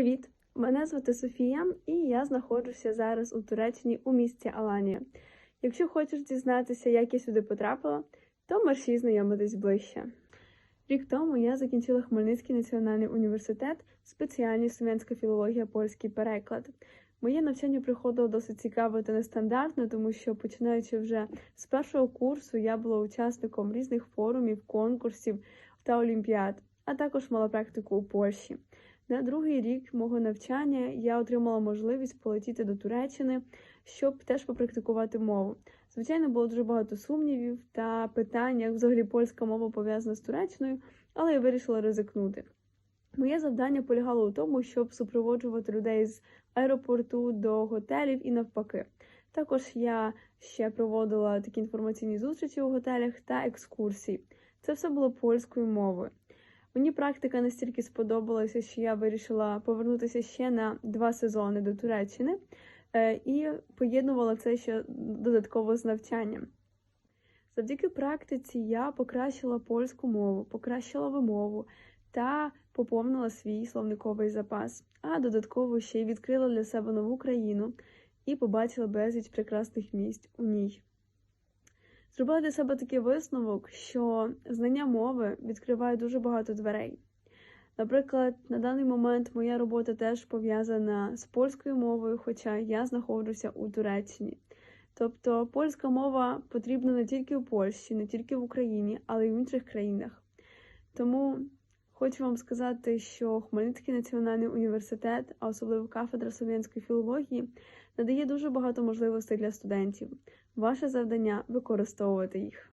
Привіт! Мене звати Софія, і я знаходжуся зараз у Туреччині у місті Аланія. Якщо хочеш дізнатися, як я сюди потрапила, то мерші знайомитись ближче. Рік тому я закінчила Хмельницький національний університет, спеціальність слов'янська філологія, польський переклад. Моє навчання приходило досить цікаво та нестандартно, тому що починаючи вже з першого курсу, я була учасником різних форумів, конкурсів та олімпіад, а також мала практику у Польщі. На другий рік мого навчання я отримала можливість полетіти до Туреччини, щоб теж попрактикувати мову. Звичайно, було дуже багато сумнівів та питань, як взагалі польська мова пов'язана з Туреччиною, але я вирішила ризикнути. Моє завдання полягало у тому, щоб супроводжувати людей з аеропорту до готелів і навпаки. Також я ще проводила такі інформаційні зустрічі у готелях та екскурсії. Це все було польською мовою. Мені практика настільки сподобалася, що я вирішила повернутися ще на два сезони до Туреччини е, і поєднувала це ще додатково з навчанням. Завдяки практиці я покращила польську мову, покращила вимову та поповнила свій словниковий запас, а додатково ще й відкрила для себе нову країну і побачила безліч прекрасних місць у ній. Зробила для себе такий висновок, що знання мови відкриває дуже багато дверей. Наприклад, на даний момент моя робота теж пов'язана з польською мовою, хоча я знаходжуся у Туреччині. Тобто польська мова потрібна не тільки у Польщі, не тільки в Україні, але й в інших країнах. Тому хочу вам сказати, що Хмельницький національний університет, а особливо кафедра слов'янської філології, надає дуже багато можливостей для студентів. Ваше завдання використовувати їх.